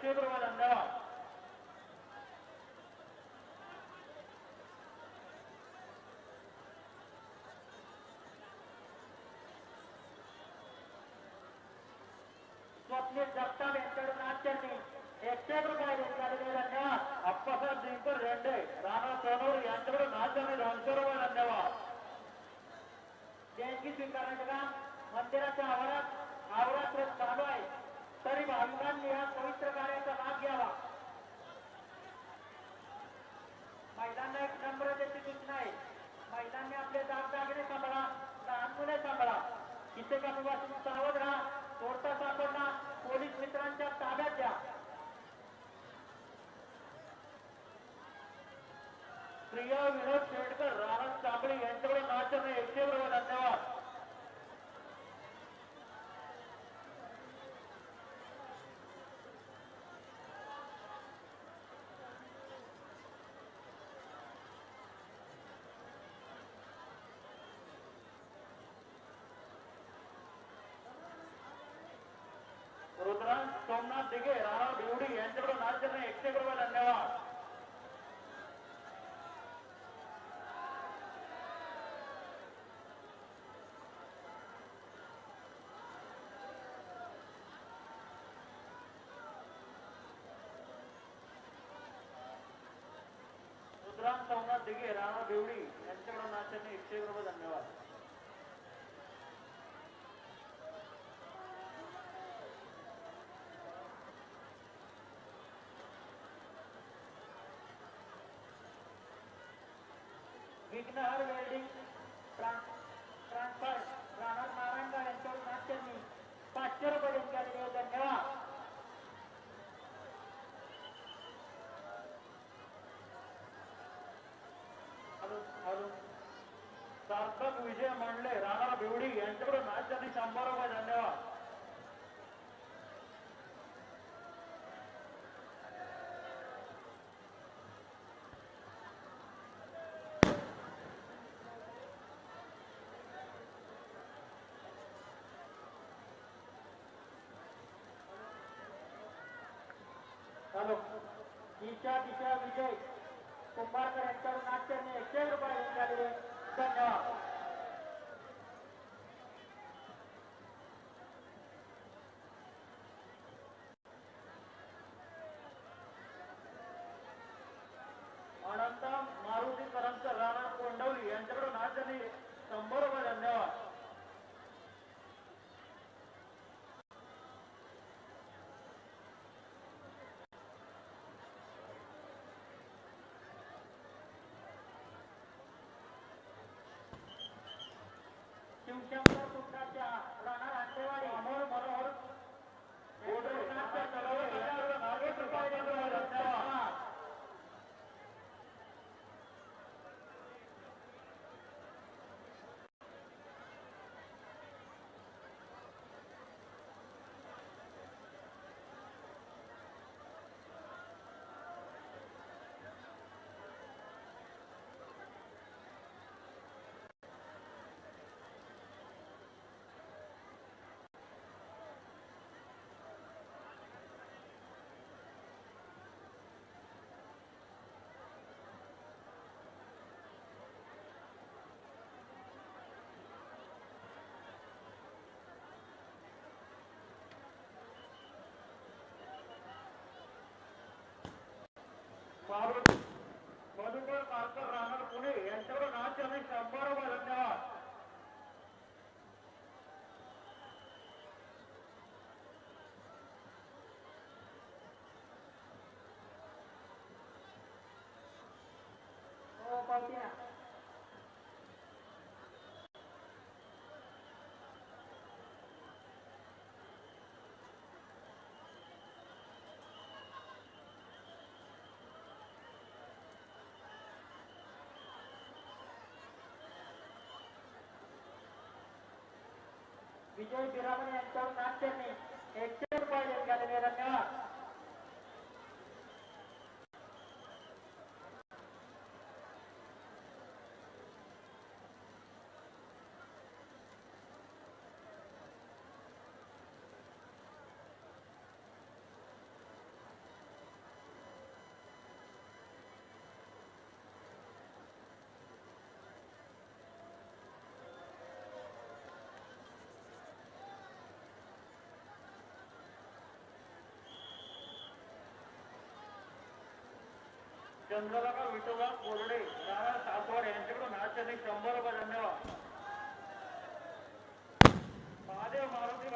एकशे रुपये धन्यवाद स्वप्नील जगताप यांच्याकडून नाट्यांनी एकशे रुपये झालेले धन्यवाद अप्पासाहेब जिंकर रेंडे राणा सोनूर यांच्याकडून नाट्याने दोनशे रुपये धन्यवाद देणगी स्वीकारण्याचे काम मंदिराच्या आवारात आवारात चालू आहे तरी भाविकांनी या इथे का निवासी सावध राहा तोडता सापडला पोलीस मित्रांच्या ताब्यात द्या प्रिया विनोद शेडकर राहत कांबळे यांच्या सोमनाथ दिघे राणा भिवडी यांच्याकडून नाट्याने एकशे रुपये धन्यवाद रुद्रांश सोमनाथ दिघे राणा भिवडी यांच्याकडून नाट्याने एकशे रुपये धन्यवाद विघ्नहर वेल्डिंग ट्रान्सफर राणा नारायणगाव यांच्याकडून नाट्यांनी पाचशे रुपये देऊन गेलेले धन्यवाद अजून अजून सार्थक विजय मांडले राणा भिवडी यांच्याकडून नाट्यांनी शंभर रुपये धन्यवाद दिशा दिशा विजय। कुंभारकर यांच्यावर नाट्य मी एकशे रुपये धन्यवाद. విజయ్ బిరామని ಎಂತವ್ರು ನಾಟ್ಯನಿ ಹೆಚ್ಚು ರೂಪಾಯಿ ಗೆಲ್ಲವೇರನ್ನ चंद्रलाखा विठोबा कोरडे नारायण सातवाड यांच्याकडून हातने शंभर रुपये धन्यवाद. महादेव मारुती